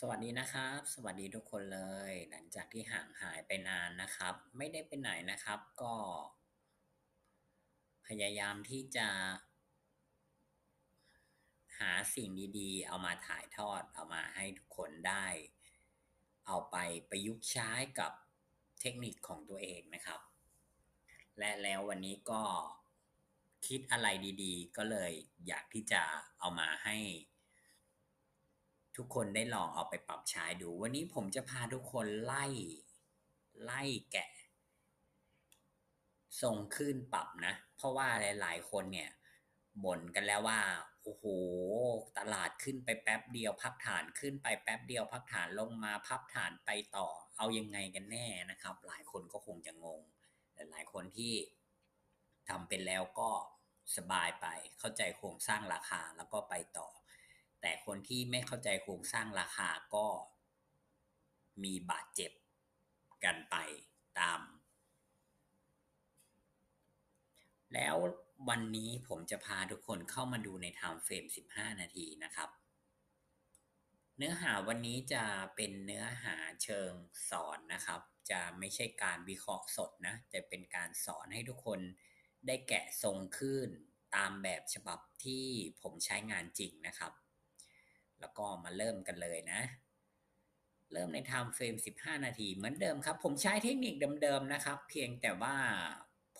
สวัสดีนะครับ สวัสดีทุกคนเลย หลังจากที่ห่างหายไปนานนะครับ ไม่ได้ไปไหนนะครับ ก็ พยายามที่จะ หาสิ่งดีๆ เอามาถ่ายทอดเอามาให้ทุกคนได้ เอาไปประยุกต์ใช้กับเทคนิคของตัวเองนะครับ และแล้ววันนี้ก็คิดอะไรดีๆ ก็เลยอยากที่จะเอามาให้ ทุกคนได้ลองเอาไปปรับใช้ดู วันนี้ผมจะพาทุกคนไล่ ไล่แกะทรงคลื่นปรับนะ เพราะว่าหลายๆ คนเนี่ยบ่นกันแล้วว่าโอ้โฮตลาดขึ้นไปแป๊บเดียว พักฐานขึ้นไปแป๊บเดียวพักฐานลงมาพักฐานไปต่อ เอายังไงกันแน่นะครับ หลายคนก็คงจะงงแต่หลายคนที่ทำเป็นแล้วก็สบายไปเข้าใจโครงสร้างราคาแล้วก็ไปต่อ แต่คนที่ไม่เข้าใจโครงสร้างราคาก็มีบาดเจ็บกันไปตาม แล้ววันนี้ผมจะพาทุกคนเข้ามาดูใน Time Frame 15 นาทีนะครับ เนื้อหาวันนี้จะเป็นเนื้อหาเชิงสอนนะครับ จะไม่ใช่การวิเคราะห์สดนะแต่เป็นการสอนให้ทุกคนได้แกะทรงคลื่นตามแบบฉบับที่ผมใช้งานจริงนะครับ แล้วก็มาเริ่มกันเลยนะ เริ่มใน Time Frame 15 นาที เหมือนเดิมครับ ผมใช้เทคนิคเดิมๆนะครับ เพียงแต่ว่า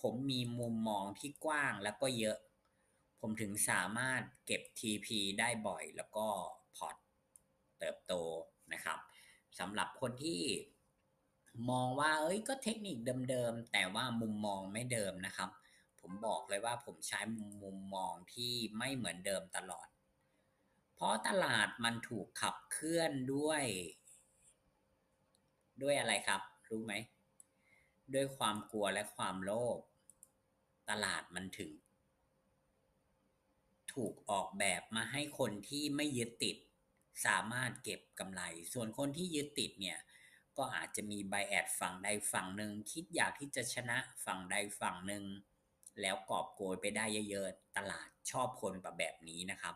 ผมมีมุมมองที่กว้างแล้วก็เยอะ ผมถึงสามารถเก็บ TP ได้บ่อย แล้วก็พอร์ตเติบโตนะครับสำหรับคนที่มองว่าเฮ้ยก็เทคนิคเดิมๆ แต่ว่ามุมมองไม่เดิมนะครับ ผมบอกเลยว่าผมใช้มุมมองที่ไม่เหมือนเดิมตลอด เพราะตลาดมันถูกขับเคลื่อนด้วย ด้วยอะไรครับ รู้ไหม ด้วยความกลัวและความโลภตลาดมันถึง ถูกออกแบบมาให้คนที่ไม่ยึดติด สามารถเก็บกำไร ส่วนคนที่ยึดติดเนี่ย ก็อาจจะมี Bias ฝั่งใดฝั่งหนึ่งคิดอยากที่จะชนะฝั่งใดฝั่งหนึ่งแล้วกอบโกยไปได้เยอะๆ ตลาดชอบคนแบบนี้นะครับ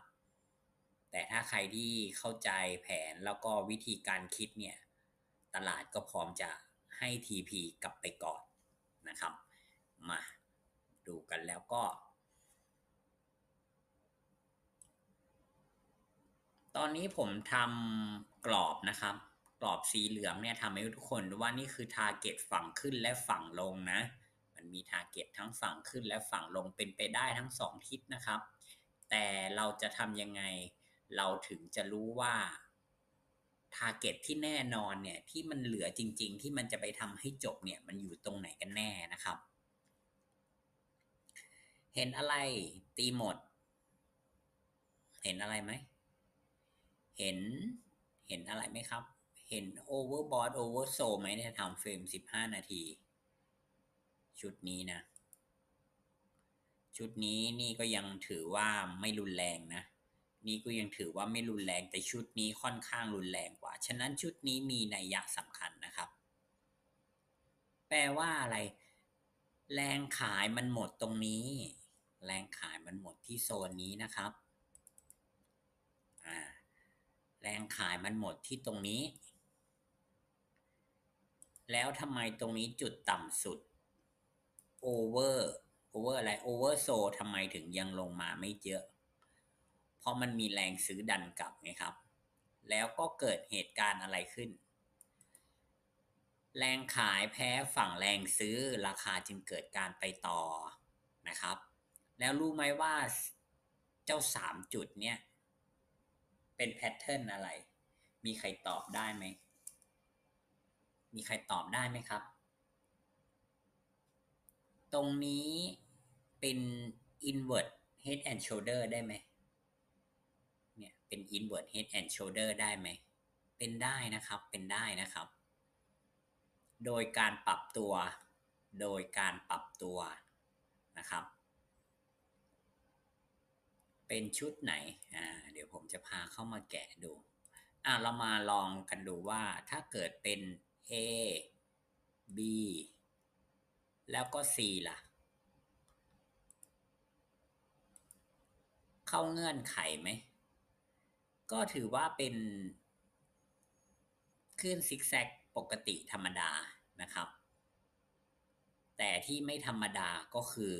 แต่ถ้าใครที่เข้าใจแผนแล้วก็วิธีการคิดเนี่ย ตลาดก็พร้อมจะให้ TP กลับไปก่อนนะครับ มาดูกันแล้วก็ ตอนนี้ผมทำกรอบนะครับ กรอบสีเหลืองเนี่ยทำให้ทุกคนรู้ว่านี่คือทาร์เก็ตฝั่งขึ้นและฝั่งลงนะ มันมีทาร์เก็ตทั้งฝั่งขึ้นและฝั่งลงเป็นไปได้ทั้ง2ทิศนะครับ แต่เราจะทำยังไง เราถึงจะรู้ว่าทาร์เก็ตที่แน่นอนเนี่ย ที่มันเหลือจริง ๆ ที่มันจะไปทำให้จบเนี่ย มันอยู่ตรงไหนกันแน่นะครับ เห็นอะไรตีหมด เห็นอะไรไหม เห็น เห็นอะไรไหมครับ เห็น Overbought Oversold ไหมใน Time Frame 15นาที ชุดนี้นะ ชุดนี้นี่ก็ยังถือว่าไม่รุนแรงนะ นี่ก็ยังถือว่าไม่รุนแรงแต่ชุดนี้ค่อนข้างรุนแรงกว่า ฉะนั้นชุดนี้มีนัยยะสำคัญนะครับ แปลว่าอะไร แรงขายมันหมดตรงนี้ แรงขายมันหมดที่โซนนี้นะครับแรงขายมันหมดที่ตรงนี้ แล้วทำไมตรงนี้จุดต่ำสุด over over อะไร oversold ทำไมถึงยังลงมาไม่เยอะ เพราะมันมีแรงซื้อดันกลับไงครับ แล้วก็เกิดเหตุการณ์อะไรขึ้น แรงขายแพ้ฝั่งแรงซื้อราคาจึงเกิดการไปต่อนะครับ แล้วรู้ไหมว่าเจ้า3จุดเนี่ยเป็นแพทเทิร์นอะไร มีใครตอบได้ไหม มีใครตอบได้ไหมครับ ตรงนี้เป็น invert head and shoulder ได้ไหม เป็น invert head and shoulder ได้ไหม เป็นได้นะครับ เป็นได้นะครับ โดยการปรับตัว โดยการปรับตัวนะครับ เป็นชุดไหน อ่า เดี๋ยวผมจะพาเข้ามาแกะดู อ่าเรามาลองกันดูว่าถ้าเกิดเป็น A B แล้วก็ C ล่ะ เข้าเงื่อนไขไหม ก็ถือว่าเป็นขึ้นซิกแซกปกติธรรมดานะครับ แต่ที่ไม่ธรรมดาก็คือ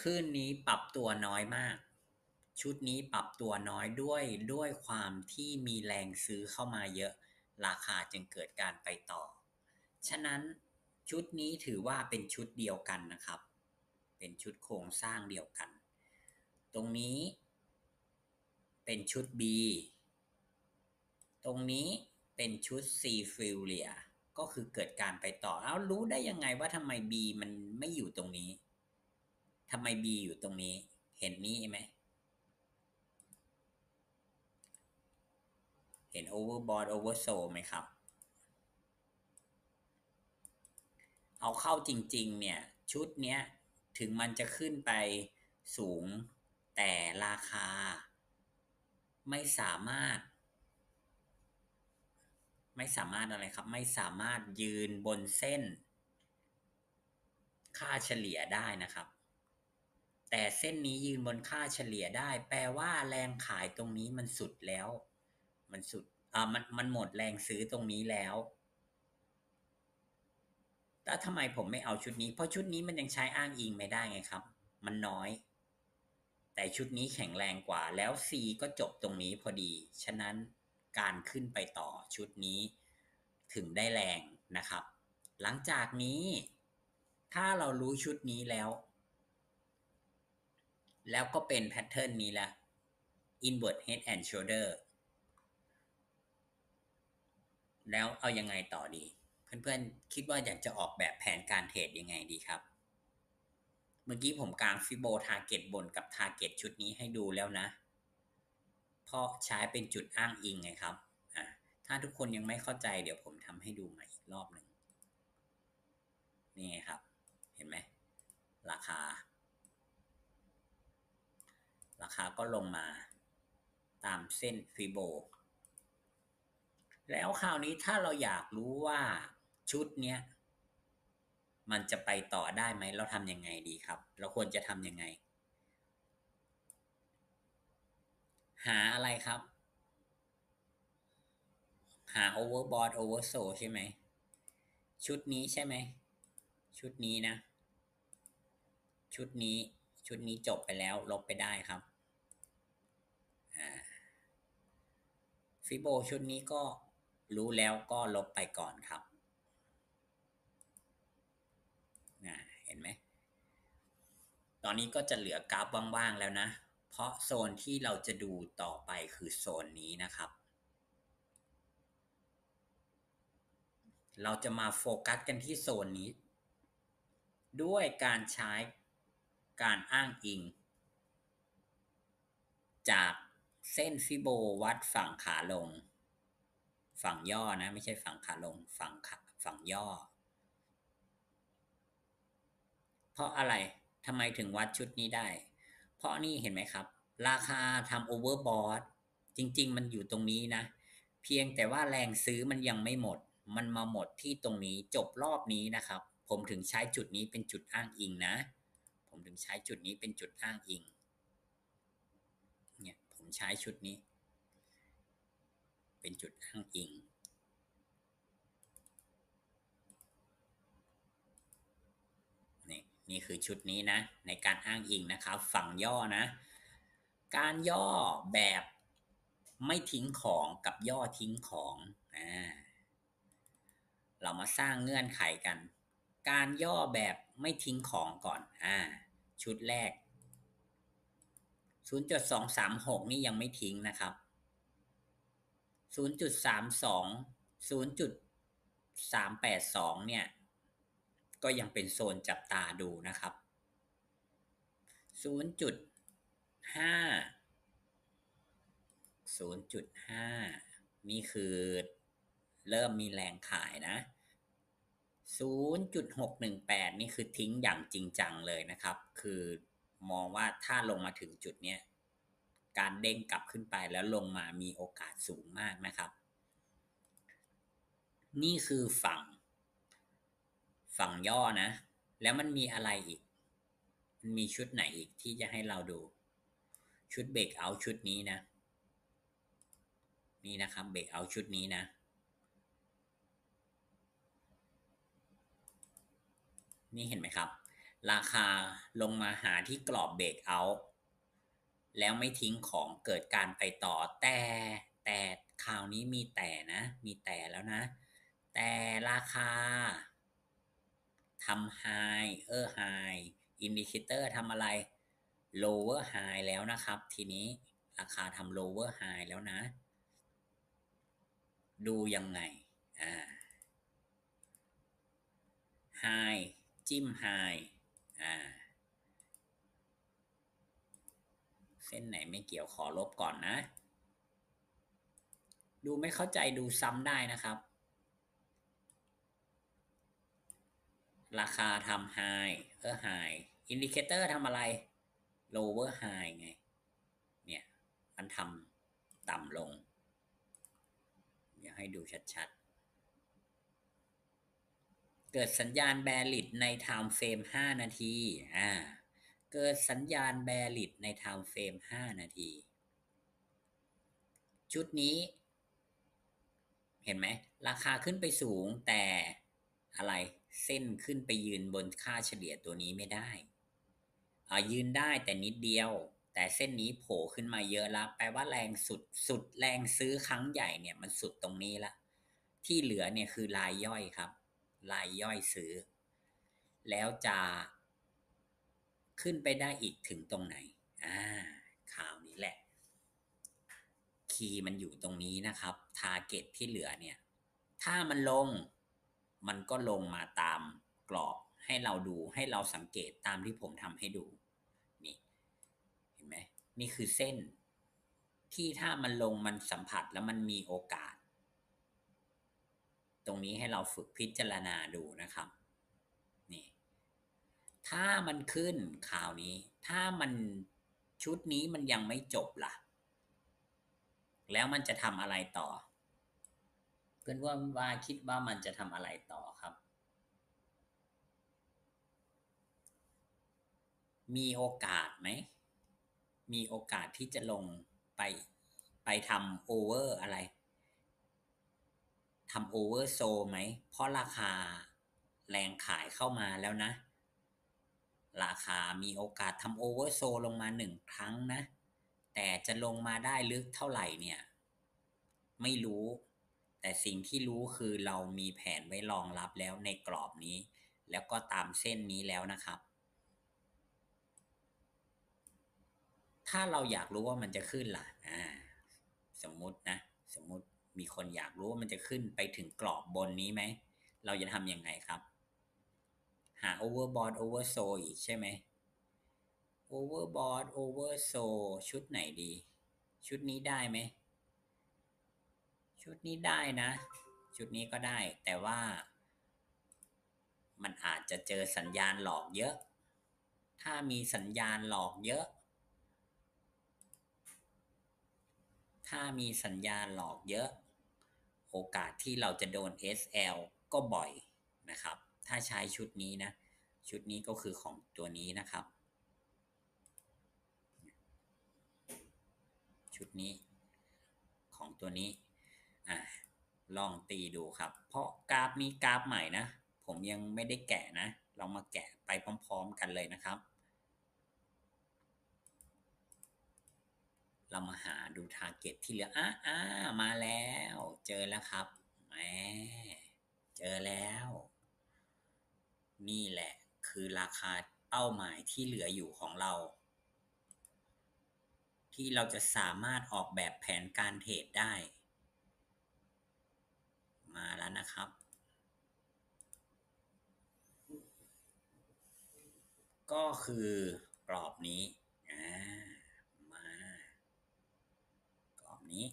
คลื่นนี้ปรับตัวน้อยมาก ชุดนี้ปรับตัวน้อยด้วยด้วยความที่มีแรงซื้อเข้ามาเยอะ ราคาจึงเกิดการไปต่อ ฉะนั้นชุดนี้ถือว่าเป็นชุดเดียวกันนะครับ เป็นชุดโครงสร้างเดียวกัน รงนี้ เป็นชุด B ตรงนี้เป็นชุด C f i l i a ก็คือเกิดการไปต่อแล้วรู้ได้ยังไงว่าทำไม B มันไม่อยู่ตรงนี้ทำไม B อยู่ตรงนี้ เห็นนี้ไหมเห็น overbought oversold ไหมครับ เอาเข้าจริง ๆ เนี่ย ชุดเนี้ย ถึงมันจะขึ้นไปสูง แต่ราคาไม่สามารถ ไม่สามารถอะไรครับ ไม่สามารถยืนบนเส้น ค่าเฉลี่ยได้นะครับ แต่เส้นนี้ยืนบนค่าเฉลี่ยได้ แปลว่าแรงขายตรงนี้มันสุดแล้ว มันสุดอ่ามันมันหมดแรงซื้อตรงนี้แล้วแล้วทำไมผมไม่เอาชุดนี้ เพราะชุดนี้มันยังใช้อ้างอิงไม่ได้ไงครับ มันน้อย แต่ชุดนี้แข็งแรงกว่าแล้ว C ก็จบตรงนี้พอดี ฉะนั้นการขึ้นไปต่อชุดนี้ถึงได้แรงนะครับ หลังจากนี้ ถ้าเรารู้ชุดนี้แล้ว แล้วก็เป็นแพทเทิร์นนี้ละ inward head and shoulder แล้วเอายังไงต่อดี เพื่อนๆ คิดว่าอยากจะออกแบบแผนการเทรดยังไงดีครับ เมื่อกี้ผมกางฟิโบทาร์เก็ตบนกับทาร์เก็ตชุดนี้ให้ดูแล้วนะ เพราะใช้เป็นจุดอ้างอิงไงครับอะถ้าทุกคนยังไม่เข้าใจเดี๋ยวผมทำให้ดูใหม่อีกรอบหนึ่งนี่ครับ เห็นไหม ราคา ราคาก็ลงมาตามเส้นฟิโบ แล้วคราวนี้ถ้าเราอยากรู้ว่าชุดเนี้ย มันจะไปต่อได้ไหม เราทำยังไงดีครับ เราควรจะทำยังไง หาอะไรครับ หา overbought oversold ใช่ไหม ชุดนี้ใช่ไหม ชุดนี้นะ ชุดนี้ ชุดนี้จบไปแล้ว ลบไปได้ครับฟิโบชุดนี้ก็รู้แล้วก็ลบไปก่อนครับ เห็นไหม ตอนนี้ก็จะเหลือกราฟว่างๆแล้วนะ เพราะโซนที่เราจะดูต่อไปคือโซนนี้นะครับ เราจะมาโฟกัสกันที่โซนนี้ ด้วยการใช้การอ้างอิง จากเส้นฟิโบวัดฝั่งขาลง ฝั่งย่อนะ ไม่ใช่ฝั่งขาลง ฝั่งฝั่งย่อ เพราะอะไรทำไมถึงวัดชุดนี้ได้ เพราะนี่เห็นไหมครับ ราคาทำโอเวอร์บอทจริง ๆ มันอยู่ตรงนี้นะ เพียงแต่ว่าแรงซื้อมันยังไม่หมด มันมาหมดที่ตรงนี้จบรอบนี้นะครับ ผมถึงใช้จุดนี้เป็นจุดอ้างอิงนะ ผมถึงใช้จุดนี้เป็นจุดอ้างอิงเนี่ยผมใช้ชุดนี้ เป็นจุดอ้างอิง นี่คือชุดนี้นะ ในการอ้างอิงนะครับ ฝั่งย่อนะ การย่อแบบไม่ทิ้งของกับย่อทิ้งของอ่าเรามาสร้างเงื่อนไขกัน การย่อแบบไม่ทิ้งของก่อนอ่าชุดแรก 0.236 นี่ยังไม่ทิ้งนะครับ 0.32 0.382 เนี่ย ก็ยังเป็นโซนจับตาดูนะครับ 0.5 0.5 นี่คือเริ่มมีแรงขายนะ 0.618 นี่คือทิ้งอย่างจริงจังเลยนะครับ คือมองว่าถ้าลงมาถึงจุดเนี้ย การเด้งกลับขึ้นไปแล้วลงมามีโอกาสสูงมากนะครับ นี่คือฝั่ง ฝั่งย่อนะ แล้วมันมีอะไรอีก มันมีชุดไหนอีกที่จะให้เราดู ชุดเบรกเอาชุดนี้นะ นี่นะครับเบรกเอาชุดนี้นะ นี่เห็นไหมครับ ราคาลงมาหาที่กรอบเบรกเอาแล้วไม่ทิ้งของเกิดการไปต่อแต่แต่ข่าวนี้มีแต่นะ มีแต่แล้วนะ แต่ราคา ทำ high เออ high indicator ทำอะไร lower high แล้วนะครับ ทีนี้ราคาทำ lower high แล้วนะ ดูยังไงอ่า high จิ้ม high อ่า เส้นไหนไม่เกี่ยวขอลบก่อนนะ ดูไม่เข้าใจดูซ้ำได้นะครับ ราคาทำ high เออ high indicator ทำอะไร lower high ไง เนี่ย มันทำต่ำลง เดี๋ยวให้ดูชัดๆ เกิดสัญญาณแบริดใน time frame 5 นาที อ่า เกิดสัญญาณแบริดใน time frame 5 นาที ชุดนี้ เห็นไหม ราคาขึ้นไปสูงแต่อะไร เส้นขึ้นไปยืนบนค่าเฉลี่ยตัวนี้ไม่ได้อายืนได้แต่นิดเดียว แต่เส้นนี้โผล่ขึ้นมาเยอะล้วแปลว่าแรงสุดสุดแรงซื้อครั้งใหญ่เนี่ยมันสุดตรงนี้ละ ที่เหลือเนี่ยคือรายย่อยครับ รายย่อยซื้อ แล้วจะขึ้นไปได้อีกถึงตรงไหน อ่าข่าวนี้แหละ คีย์มันอยู่ตรงนี้นะครับ ทาร์เก็ตที่เหลือเนี่ย ถ้ามันลง มันก็ลงมาตามกรอบให้เราดูให้เราสังเกตตามที่ผมทำให้ดูนี่เห็นไหมนี่คือเส้น ที่ถ้ามันลงมันสัมผัสแล้วมันมีโอกาส ตรงนี้ให้เราฝึกพิจารณาดูนะครับนี่ถ้ามันขึ้นข่าวนี้ ถ้ามันชุดนี้มันยังไม่จบล่ะ แล้วมันจะทำอะไรต่อ พื่อนว่าว่าคิดว่ามันจะทำอะไรต่อครับ มีโอกาสไหม มีโอกาสที่จะลงไปไปทำโอเวอร์อะไรทำโอเวอร์โซไหม เพราะราคาแรงขายเข้ามาแล้วนะ ราคามีโอกาสทำโอเวอร์โซลงมาหนึ่งครั้งนะ แต่จะลงมาได้ลึกเท่าไหร่เนี่ย ไม่รู้ แต่สิ่งที่รู้คือเรามีแผนไว้รองรับแล้วในกรอบนี้ แล้วก็ตามเส้นนี้แล้วนะครับ ถ้าเราอยากรู้ว่ามันจะขึ้นล่ะอ่าสมมุตินะ สมมุติมีคนอยากรู้ว่ามันจะขึ้นไปถึงกรอบบนนี้ไหม เราจะทำยังไงครับ หา overbought oversold อีกใช่ไหม overbought oversold ชุดไหนดี ชุดนี้ได้ไหม ชุดนี้ได้นะ ชุดนี้ก็ได้ แต่ว่ามันอาจจะเจอสัญญาณหลอกเยอะ ถ้ามีสัญญาณหลอกเยอะ ถ้ามีสัญญาณหลอกเยอะ โอกาสที่เราจะโดน SL ก็บ่อยนะครับ ถ้าใช้ชุดนี้นะ ชุดนี้ก็คือของตัวนี้นะครับ ชุดนี้ของตัวนี้ ลองตีดูครับ เพราะกราฟนี้กราฟใหม่นะ ผมยังไม่ได้แกะนะ เรามาแกะไปพร้อม ๆ กันเลยนะครับ เรามาหาดูทาร์เก็ตที่เหลืออะอ่ามาแล้ว เจอแล้วครับแหมเจอแล้ว นี่แหละ คือราคาเป้าหมายที่เหลืออยู่ของเรา ที่เราจะสามารถออกแบบแผนการเทรดได้ มาแล้วนะครับ ก็คือกรอบนี้อ่ามากรอบนี้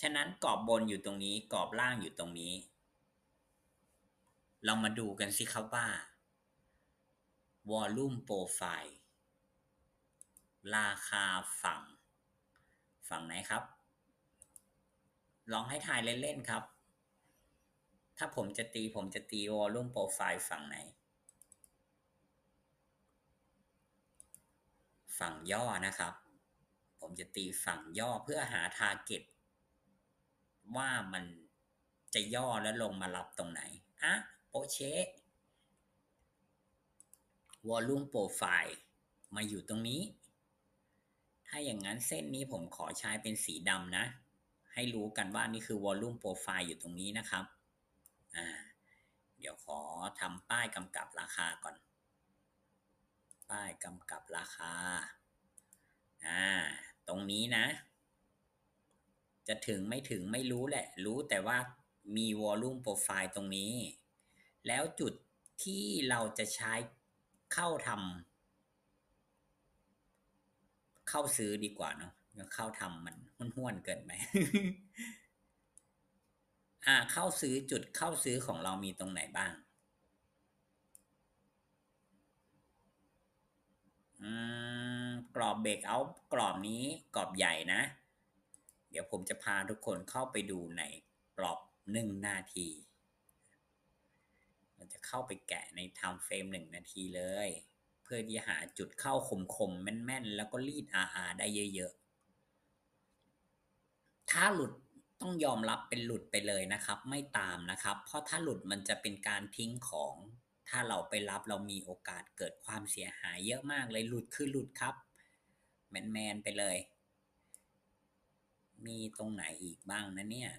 ฉะนั้นกรอบบนอยู่ตรงนี้ กรอบล่างอยู่ตรงนี้ เรามาดูกันสิครับว่า Volume Profile ราคาฝั่ง ฝั่งไหนครับ ลองให้ทายเล่นๆครับ ถ้าผมจะตีผมจะตี Volume Profile ฝั่งไหน ฝั่งย่อนะครับ ผมจะตีฝั่งย่อเพื่อหาทาร์เก็ตว่ามันจะย่อแล้วลงมารับตรงไหน อะ โปเชวอลลุ่มโปรไฟล์มาอยู่ตรงนี้ ถ้าอย่างนั้นเส้นนี้ผมขอใช้เป็นสีดำนะ ให้รู้กันว่านี่คือวอลลุ่มโปรไฟล์อยู่ตรงนี้นะครับอ่าเดี๋ยวขอทำป้ายกำกับราคาก่อน ป้ายกำกับราคาอ่าตรงนี้นะ จะถึงไม่ถึงไม่รู้แหละ รู้แต่ว่ามีวอลลุ่มโปรไฟล์ตรงนี้ แล้วจุดที่เราจะใช้เข้าทำเข้าซื้อดีกว่าเนาะ เข้าทำมันห้วนๆเกินไปอ่าเข้าซื้อจุดเข้าซื้อของเรามีตรงไหนบ้าง อืมกรอบเบรกเอากรอบนี้กรอบใหญ่นะ เดี๋ยวผมจะพาทุกคนเข้าไปดูในกรอบหนึ่งนาทีเราจะเข้าไปแกะใน time frame หนึ่งนาทีเลย เพื่อที่หาจุดเข้าคมๆ แม่นๆ แล้วก็รีด RR ได้เยอะ ถ้าหลุดต้องยอมรับเป็นหลุดไปเลยนะครับ ไม่ตามนะครับ เพราะถ้าหลุดมันจะเป็นการทิ้งของ ถ้าเราไปรับเรามีโอกาสเกิดความเสียหายเยอะมากเลยหลุดคือหลุดครับแมนๆไปเลย มีตรงไหนอีกบ้างนะเนี่ย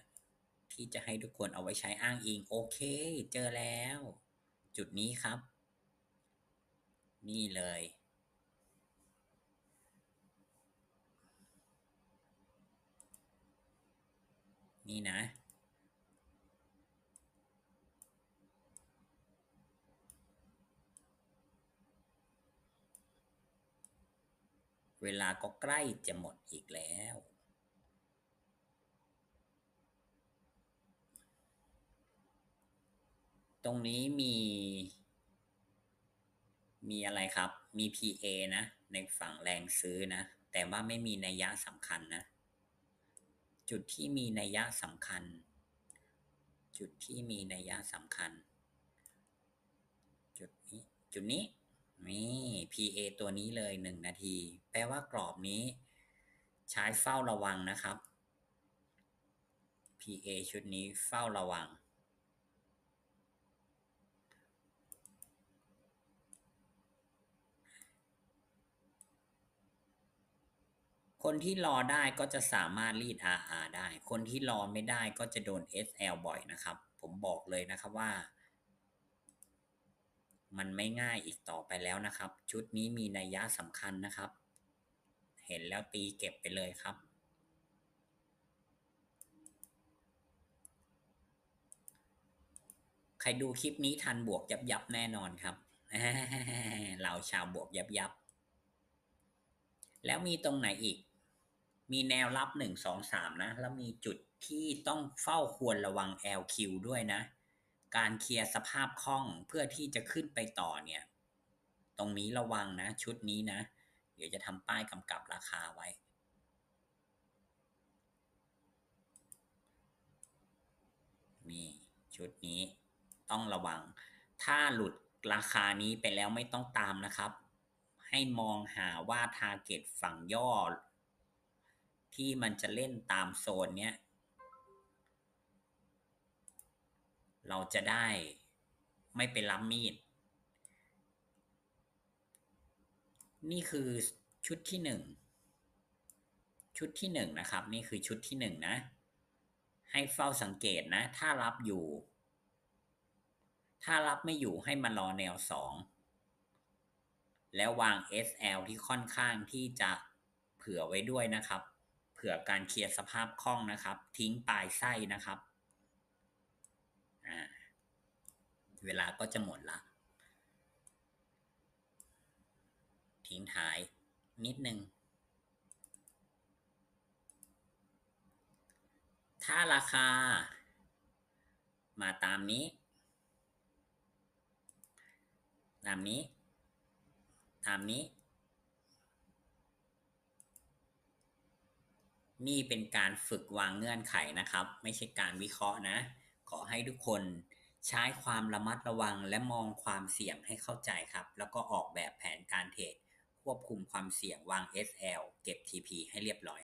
ที่จะให้ทุกคนเอาไว้ใช้อ้างอิง โอเค เจอแล้ว จุดนี้ครับ นี่เลย นี่นะ เวลาก็ใกล้จะหมดอีกแล้ว ตรงนี้มี มีอะไรครับ มี PA นะ ในฝั่งแรงซื้อนะ แต่ว่าไม่มีนัยยะสำคัญนะ จุดที่มีนัยยะสำคัญ จุดที่มีนัยยะสำคัญ จุดนี้ จุดนี้ นี่ PA ตัวนี้เลยหนึ่งนาที แปลว่ากรอบนี้ ใช้เฝ้าระวังนะครับ PA ชุดนี้เฝ้าระวัง คนที่รอได้ก็จะสามารถรีด RR ได้ คนที่รอไม่ได้ก็จะโดน SL บ่อยนะครับ ผมบอกเลยนะครับว่า มันไม่ง่ายอีกต่อไปแล้วนะครับ ชุดนี้มีนัยยะสำคัญนะครับ เห็นแล้วตีเก็บไปเลยครับใครดูคลิปนี้ทันบวกยับยับแน่นอนครับเราชาวบวกยับยับ แล้วมีตรงไหนอีก มีแนวรับหนึ่งสองสามนะ แล้วมีจุดที่ต้องเฝ้าควรระวัง LQ ด้วยนะ การเคลียร์สภาพคล่องเพื่อที่จะขึ้นไปต่อเนี่ย ตรงนี้ระวังนะ ชุดนี้นะ เดี๋ยวจะทำป้ายกำกับราคาไว้ นี่ ชุดนี้ต้องระวัง ถ้าหลุดราคานี้ไปแล้วไม่ต้องตามนะครับ ให้มองหาว่าทาร์เก็ตฝั่งย่อ ที่มันจะเล่นตามโซนเนี้ย เราจะได้ไม่ไปล้ำมีด นี่คือชุดที่หนึ่ง ชุดที่หนึ่งนะครับ นี่คือชุดที่หนึ่งนะ ให้เฝ้าสังเกตนะ ถ้ารับอยู่ ถ้ารับไม่อยู่ให้มารอแนวสองแล้ววาง SL ที่ค่อนข้างที่จะเผื่อไว้ด้วยนะครับ ผื่อการเคลียร์สภาพคล่องนะครับ ทิ้งปลายไส้นะครับเวลาก็จะหมดละ ทิ้งท้ายนิดนึง ถ้าราคา มาตามนี้ ตามนี้ ตามนี้ นี่เป็นการฝึกวางเงื่อนไขนะครับ ไม่ใช่การวิเคราะห์นะ ขอให้ทุกคนใช้ความระมัดระวังและมองความเสี่ยงให้เข้าใจครับ แล้วก็ออกแบบแผนการเทรดควบคุมความเสี่ยงวาง SL เก็บ TP ให้เรียบร้อย